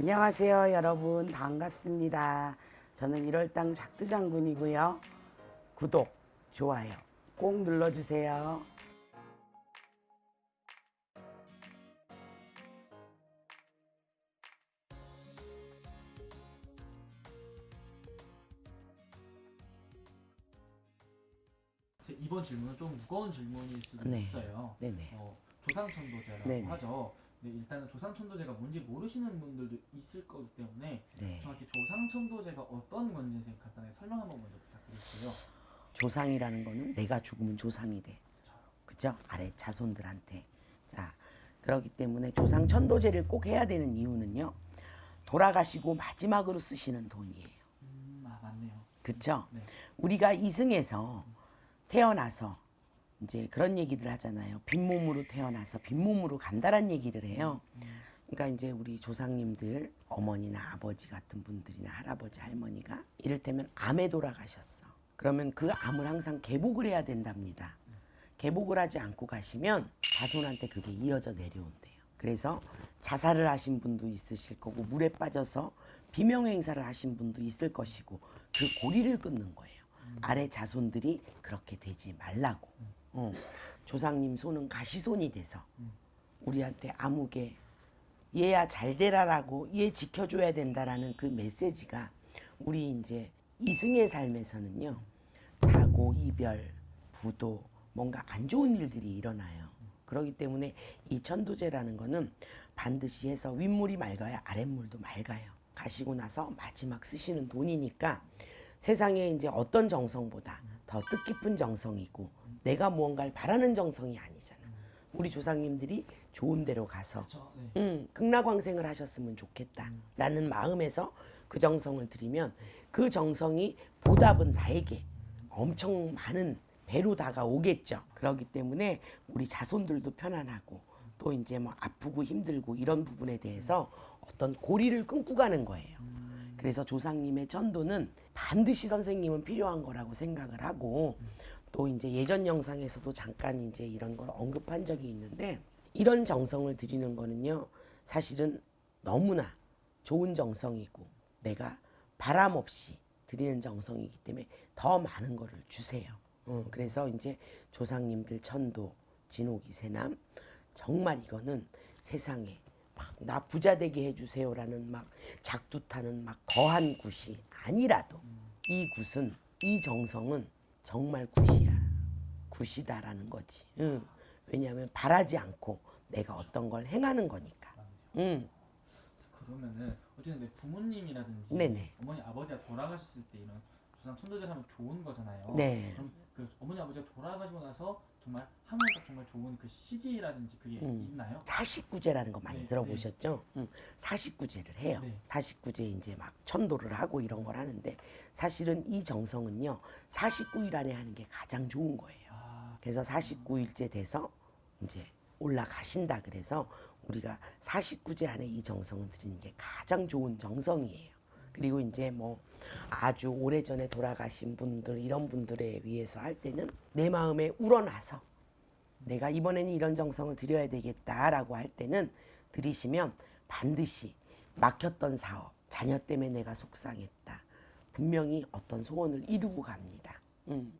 안녕하세요, 여러분. 반갑습니다. 저는 1월당 작두장군이고요. 구독, 좋아요 꼭 눌러주세요. 제 이번 질문은 좀 무거운 질문일 수도 네. 있어요. 네네. 어, 조상천도제라고 네네. 하죠. 네, 일단은 조상천도제가 뭔지 모르시는 분들도 있을 거기 때문에 네. 정확히 조상천도제가 어떤 건지 선생님 간단하게 설명 한번 먼저 부탁드릴게요. 조상이라는 거는 내가 죽으면 조상이 돼. 그죠? 아래 자손들한테. 자, 그렇기 때문에 조상 천도제를 꼭 해야 되는 이유는요. 돌아가시고 마지막으로 쓰시는 돈이에요. 음, 아 맞네요. 그쵸? 네. 우리가 이승에서 태어나서 이제 그런 얘기들 하잖아요. 빈몸으로 태어나서 빈몸으로 간다란 얘기를 해요. 그러니까 이제 우리 조상님들 어머니나 아버지 같은 분들이나 할아버지 할머니가 이를테면 암에 돌아가셨어. 그러면 그 암을 항상 개복을 해야 된답니다. 개복을 하지 않고 가시면 자손한테 그게 이어져 내려온대요. 그래서 자살을 하신 분도 있으실 거고 물에 빠져서 비명 행사를 하신 분도 있을 것이고 그 고리를 끊는 거예요. 아래 자손들이 그렇게 되지 말라고. 어. 조상님 손은 가시손이 돼서 우리한테 아무개 얘야 잘 되라라고 얘 지켜줘야 된다라는 그 메시지가 우리 이제 이승의 삶에서는요 사고 이별 부도 뭔가 안 좋은 일들이 일어나요 그렇기 때문에 이 천도제라는 거는 반드시 해서 윗물이 맑아야 아랫물도 맑아요 가시고 나서 마지막 쓰시는 돈이니까 세상에 이제 어떤 정성보다 더 뜻깊은 정성이고 내가 무언가를 바라는 정성이 아니잖아 우리 조상님들이 좋은 데로 가서 그렇죠. 네. 음, 극락왕생을 하셨으면 좋겠다라는 마음에서 그 정성을 드리면 그 정성이 보답은 나에게 엄청 많은 배로 다가오겠죠. 그렇기 때문에 우리 자손들도 편안하고 또 이제 뭐 아프고 힘들고 이런 부분에 대해서 어떤 고리를 끊고 가는 거예요. 그래서 조상님의 전도는 반드시 선생님은 필요한 거라고 생각을 하고 또 이제 예전 영상에서도 잠깐 이제 이런 걸 언급한 적이 있는데 이런 정성을 드리는 거는요 사실은 너무나 좋은 정성이고 내가 바람 없이 드리는 정성이기 때문에 더 많은 거를 주세요. 어, 그래서 이제 조상님들 천도 진옥이 세남 정말 이거는 세상에 막 나 부자 되게 해주세요라는 막 작두 타는 막 거한 굿이 아니라도 이 굿은 이 정성은 정말 굿이야 굿이다라는 거지. 응. 왜냐하면 바라지 않고 내가 어떤 걸 행하는 거니까. 응. 그러면은 어쨌든 내 부모님이라든지 네네. 어머니 아버지가 돌아가셨을 때 이런 조상 천도제를 하면 좋은 거잖아요. 네. 그럼 그 어머니 아버지가 돌아가시고 나서 정말 하면 딱 정말 좋은 그 시기라든지 그게 음. 있나요? 사십구제라는 거 많이 네, 들어보셨죠? 응. 사십구제를 해요. 네. 사십구제 이제 막 천도를 하고 이런 걸 하는데 사실은 이 정성은요. 사십구일 안에 하는 게 가장 좋은 거예요. 아, 그래서 49일째 돼서 이제 올라가신다 그래서 우리가 49제 안에 이 정성을 드리는 게 가장 좋은 정성이에요. 그리고 이제 뭐 아주 오래전에 돌아가신 분들 이런 분들에 위해서 할 때는 내 마음에 우러나서 내가 이번에는 이런 정성을 드려야 되겠다라고 할 때는 드리시면 반드시 막혔던 사업 자녀 때문에 내가 속상했다 분명히 어떤 소원을 이루고 갑니다. 음.